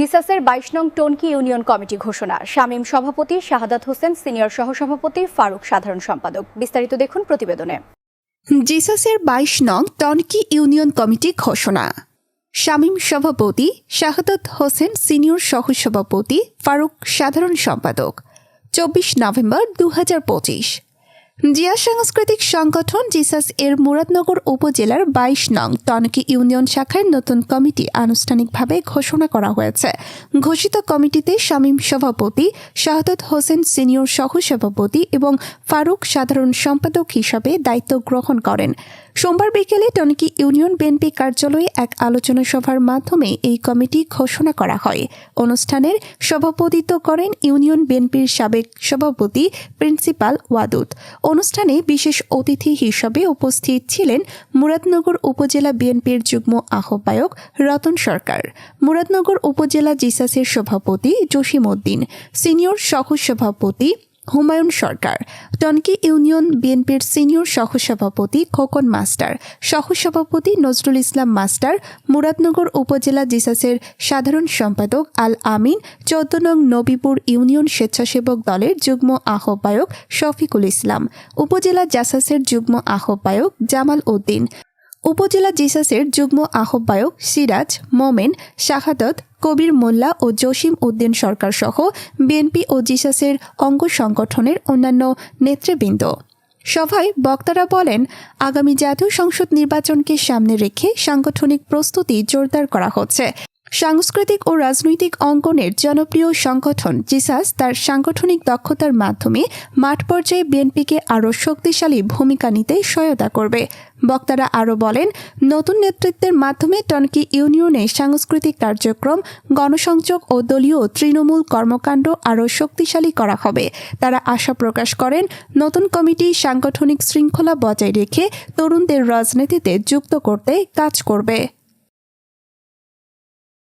জিসাসের বাইশ নং টনকি union committee ঘোষণা। শামীম সভাপতি শাহাদাত হোসেন, সিনিয়র সহসভাপতি ফারুক সাধারণ সম্পাদক। বিস্তারিত দেখুন প্রতিবেদনে। জিসাসের বাইশ নং টনকি ইউনিয়ন কমিটি ঘোষণা। শামীম সভাপতি শাহাদত হোসেন, সিনিয়র সহসভাপতি ফারুক সাধারণ সম্পাদক। চব্বিশ নভেম্বর দু হাজার পঁচিশ। জিয়া সাংস্কৃতিক সংগঠন জিসাস এর মুরাদনগর উপজেলার বাইশ নং টনকি ইউনিয়ন শাখার নতুন কমিটি আনুষ্ঠানিকভাবে ঘোষণা করা হয়েছে। ঘোষিত কমিটিতে শামীম সভাপতি, শাহাদত হোসেন সিনিয়র সহসভাপতি এবং ফারুক সাধারণ সম্পাদক হিসাবে দায়িত্ব গ্রহণ করেন। সোমবার বিকেলে টনকি ইউনিয়ন বিএনপি কার্যালয়ে এক আলোচনা সভার মাধ্যমে এই কমিটি ঘোষণা করা হয়। অনুষ্ঠানের সভাপতিত্ব করেন ইউনিয়ন বিএনপির সাবেক সভাপতি, প্রিন্সিপাল ওয়াদুদ। অনুষ্ঠানে বিশেষ অতিথি হিসাবে উপস্থিত ছিলেন মুরাদনগর উপজেলা বিএনপির যুগ্ম আহ্বায়ক রতন সরকার, মুরাদনগর উপজেলা জিসাসের সভাপতি জসিম উদ্দিন সিনিয়র সহ সভাপতি হুমায়ুন সরকার, টনকি ইউনিয়ন বিএনপির সিনিয়র সহসভাপতি খোকন মাস্টার, সহসভাপতি নজরুল ইসলাম মাস্টার, মুরাদনগর উপজেলা জিসাসের সাধারণ সম্পাদক আল আমিন, চৌদ্দ নং নবীপুর ইউনিয়ন স্বেচ্ছাসেবক দলের যুগ্ম আহ্বায়ক শফিকুল ইসলাম, উপজেলা জাসাসের যুগ্ম আহ্বায়ক জামাল উদ্দিন, উপজেলা জিসাসের যুগ্ম আহ্বায়ক সিরাজ মোমেন, শাহাদত কবির মোল্লা ও জসিম উদ্দিন সরকার সহ বিএনপি ও জিসাসের অঙ্গ সংগঠনের অন্যান্য নেতৃবৃন্দ। সভায় বক্তারা বলেন, আগামী জাতীয় সংসদ নির্বাচনকে সামনে রেখে সাংগঠনিক প্রস্তুতি জোরদার করা হচ্ছে। সাংস্কৃতিক ও রাজনৈতিক অঙ্গনের জনপ্রিয় সংগঠন জিসাস তার সাংগঠনিক দক্ষতার মাধ্যমে মাঠ পর্যায়ে বিএনপিকে আরও শক্তিশালী ভূমিকা নিতে সহায়তা করবে। বক্তারা আরও বলেন, নতুন নেতৃত্বের মাধ্যমে টনকি ইউনিয়নে সাংস্কৃতিক কার্যক্রম, গণসংযোগ ও দলীয় তৃণমূল কর্মকাণ্ড আরও শক্তিশালী করা হবে। তারা আশা প্রকাশ করেন, নতুন কমিটি সাংগঠনিক শৃঙ্খলা বজায় রেখে তরুণদের রাজনীতিতে যুক্ত করতে কাজ করবে।